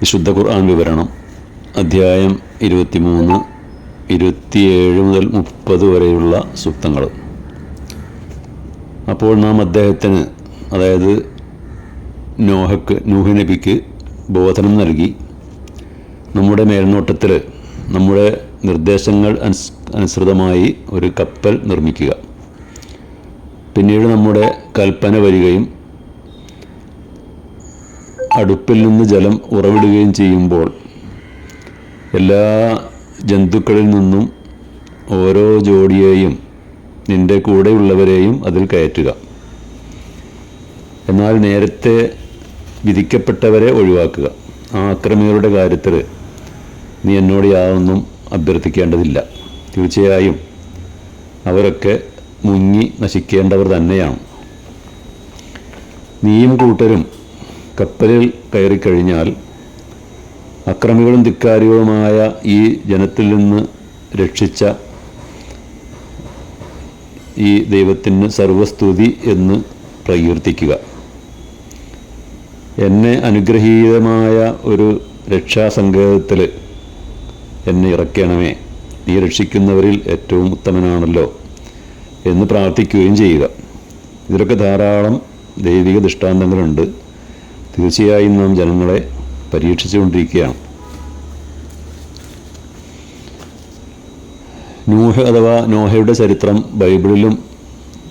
വിശുദ്ധ ഖുർആൻ വിവരണം അധ്യായം ഇരുപത്തിമൂന്ന് ഇരുപത്തിയേഴ് മുതൽ മുപ്പത് വരെയുള്ള സൂക്തങ്ങൾ. അപ്പോൾ നാം അദ്ദേഹത്തിന് അതായത് നോഹക്ക് നൂഹ് നബിക്ക് ബോധനം നൽകി. നമ്മുടെ മേൽനോട്ടത്തിൽ നമ്മുടെ നിർദ്ദേശങ്ങൾ അനുസ് അനുസൃതമായി ഒരു കപ്പൽ നിർമ്മിക്കുക. പിന്നീട് നമ്മുടെ കൽപ്പന വരികയും അടുപ്പിൽ നിന്ന് ജലം ഉറവിടുകയും ചെയ്യുമ്പോൾ എല്ലാ ജന്തുക്കളിൽ നിന്നും ഓരോ ജോഡിയെയും നിന്റെ കൂടെയുള്ളവരെയും അതിൽ കയറ്റുക. എന്നാൽ നേരത്തെ വിധിക്കപ്പെട്ടവരെ ഒഴിവാക്കുക. ആ അക്രമികളുടെ കാര്യത്തിൽ നീ എന്നോട് യാതൊന്നും അഭ്യർത്ഥിക്കേണ്ടതില്ല. തീർച്ചയായും അവരൊക്കെ മുങ്ങി നശിക്കേണ്ടവർ തന്നെയാണ്. നീയും കൂട്ടരും കപ്പലിൽ കയറിക്കഴിഞ്ഞാൽ അക്രമികളും ധിക്കാരികളുമായ ഈ ജനത്തിൽ നിന്ന് രക്ഷിച്ച ഈ ദൈവത്തിന് സർവസ്തുതി എന്ന് പ്രകീർത്തിക്കുക. എന്നെ അനുഗ്രഹീതമായ ഒരു രക്ഷാസങ്കേതത്തിൽ എന്നെ ഇറക്കണമേ. നീ രക്ഷിക്കുന്നവരിൽ ഏറ്റവും ഉത്തമനാണല്ലോ എന്ന് പ്രാർത്ഥിക്കുകയും ചെയ്യുക. ഇതിലൊക്കെ ധാരാളം ദൈവിക ദൃഷ്ടാന്തങ്ങളുണ്ട്. തീർച്ചയായും നാം ജനങ്ങളെ പരീക്ഷിച്ചുകൊണ്ടിരിക്കുകയാണ്. നൂഹ അഥവാ നോഹയുടെ ചരിത്രം ബൈബിളിലും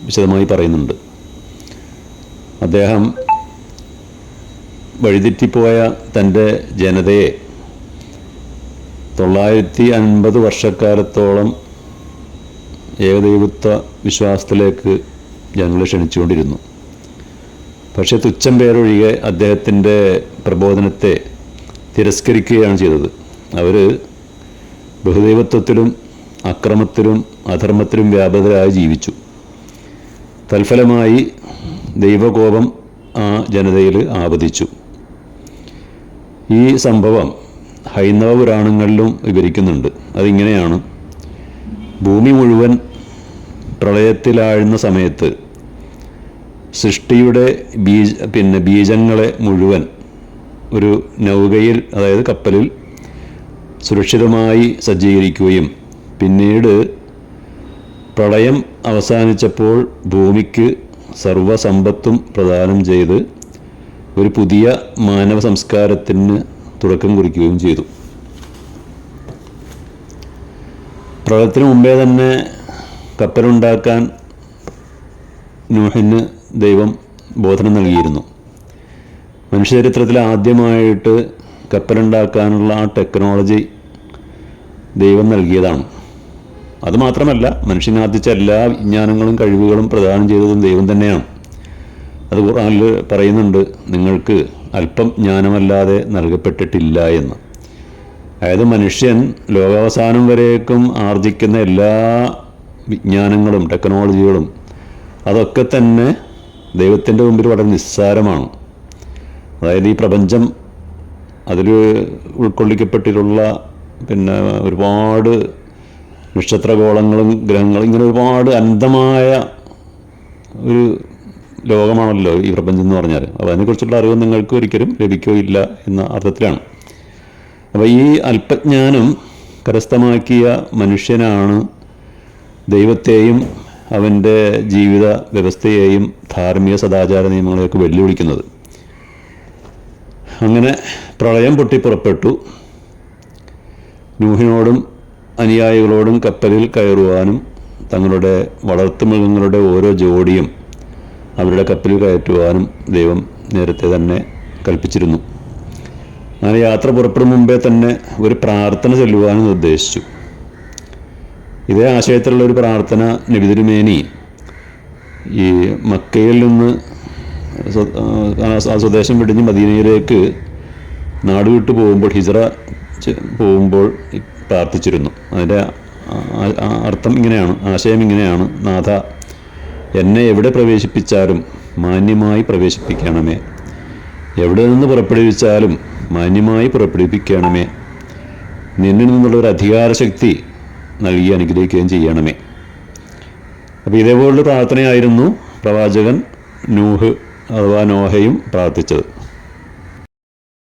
വിശദമായി പറയുന്നുണ്ട്. അദ്ദേഹം വഴിതെറ്റിപ്പോയ തന്റെ ജനതയെ തൊള്ളായിരത്തി അൻപത് വർഷക്കാലത്തോളം ഏകദൈവത്വ വിശ്വാസത്തിലേക്ക് ജനങ്ങളെ ക്ഷണിച്ചുകൊണ്ടിരുന്നു. പക്ഷേ തുച്ഛം പേരൊഴികെ അദ്ദേഹത്തിന്റെ പ്രബോധനത്തെ തിരസ്കരിക്കുകയാണ് ചെയ്തത്. അവർ ബഹുദൈവത്വത്തിലും അക്രമത്തിലും അധർമ്മത്തിലും വ്യാപകരായി ജീവിച്ചു. തൽഫലമായി ദൈവകോപം ആ ജനതയിൽ ആവതിച്ചു. ഈ സംഭവം ഹൈന്ദവ പുരാണങ്ങളിലും വിവരിക്കുന്നുണ്ട്. അതിങ്ങനെയാണ്. ഭൂമി മുഴുവൻ പ്രളയത്തിലാഴുന്ന സമയത്ത് സൃഷ്ടിയുടെ ബീജ പിന്നെ ബീജങ്ങളെ മുഴുവൻ ഒരു നൗകയിൽ അതായത് കപ്പലിൽ സുരക്ഷിതമായി സജ്ജീകരിക്കുകയും പിന്നീട് പ്രളയം അവസാനിച്ചപ്പോൾ ഭൂമിക്ക് സർവസമ്പത്തും പ്രദാനം ചെയ്ത് ഒരു പുതിയ മാനവ സംസ്കാരത്തിന് തുടക്കം കുറിക്കുകയും ചെയ്തു. പ്രളയത്തിന് മുമ്പേ തന്നെ കപ്പലുണ്ടാക്കാൻ നൂഹിന് ദൈവം ബോധനം നൽകിയിരുന്നു. മനുഷ്യചരിത്രത്തിൽ ആദ്യമായിട്ട് കപ്പലുണ്ടാക്കാനുള്ള ആ ടെക്നോളജി ദൈവം നൽകിയതാണ്. അതുമാത്രമല്ല മനുഷ്യനാർജിച്ച എല്ലാ വിജ്ഞാനങ്ങളും കഴിവുകളും പ്രദാനം ചെയ്തതും ദൈവം തന്നെയാണ്. അത് ഖുറാനിൽ പറയുന്നുണ്ട് നിങ്ങൾക്ക് അല്പം ജ്ഞാനമല്ലാതെ നൽകപ്പെട്ടിട്ടില്ല എന്ന്. അതായത് മനുഷ്യൻ ലോകാവസാനം വരേക്കും ആർജിക്കുന്ന എല്ലാ വിജ്ഞാനങ്ങളും ടെക്നോളജികളും അതൊക്കെ തന്നെ ദൈവത്തിന്റെ മുമ്പിൽ വളരെ നിസ്സാരമാണ്. അതായത് ഈ പ്രപഞ്ചം അതിൽ ഉൾക്കൊള്ളിക്കപ്പെട്ടിട്ടുള്ള പിന്നെ ഒരുപാട് നക്ഷത്രഗോളങ്ങളും ഗ്രഹങ്ങളും ഇങ്ങനെ ഒരുപാട് അനന്തമായ ഒരു ലോകമാണല്ലോ ഈ പ്രപഞ്ചം എന്ന് പറഞ്ഞാൽ അപ്പോൾ അതിനെക്കുറിച്ചുള്ള അറിവ് നിങ്ങൾക്ക് ഒരിക്കലും ലഭിക്കുകയില്ല എന്ന അർത്ഥത്തിലാണ്. അപ്പോൾ ഈ അല്പജ്ഞാനം കരസ്ഥമാക്കിയ മനുഷ്യനാണ് ദൈവത്തെയും അവന്റെ ജീവിത വ്യവസ്ഥയെയും ധാർമ്മിക സദാചാര നിയമങ്ങളെയൊക്കെ വെല്ലുവിളിക്കുന്നത്. അങ്ങനെ പ്രളയം പൊട്ടി പുറപ്പെട്ടു. നൂഹിനോടും അനുയായികളോടും കപ്പലിൽ കയറുവാനും തങ്ങളുടെ വളർത്തു മൃഗങ്ങളുടെ ഓരോ ജോഡിയും അവരുടെ കപ്പലിൽ കയറ്റുവാനും ദൈവം നേരത്തെ തന്നെ കൽപ്പിച്ചിരുന്നു. അങ്ങനെ യാത്ര പുറപ്പെടും മുമ്പേ തന്നെ ഒരു പ്രാർത്ഥന ചൊല്ലുവാനും നിർദ്ദേശിച്ചു. ഇതേ ആശയത്തിലുള്ള ഒരു പ്രാർത്ഥന നബിതിരുമേനി ഈ മക്കയിൽ നിന്ന് ആ സ്വദേശം വിടിഞ്ഞ് മദീനയിലേക്ക് നാട് വിട്ടു പോകുമ്പോൾ ഹിജറ പോകുമ്പോൾ പ്രാർത്ഥിച്ചിരുന്നു. അതിന്റെ അർത്ഥം ഇങ്ങനെയാണ് ആശയം ഇങ്ങനെയാണ്. നാഥ എന്നെ എവിടെ പ്രവേശിപ്പിച്ചാലും മാന്യമായി പ്രവേശിപ്പിക്കണമേ. എവിടെ നിന്ന് പുറപ്പെടുവിച്ചാലും മാന്യമായി പുറപ്പെടുവിപ്പിക്കണമേ. നിന്നിൽ നിന്നുള്ള ഒരു അധികാരശക്തി നൽകി അനുഗ്രഹിക്കുകയും ചെയ്യണമേ. അപ്പോൾ ഇതേപോലുള്ള പ്രാർത്ഥനയായിരുന്നു പ്രവാചകൻ നൂഹ് അഥവാ നോഹയും പ്രാർത്ഥിച്ചത്.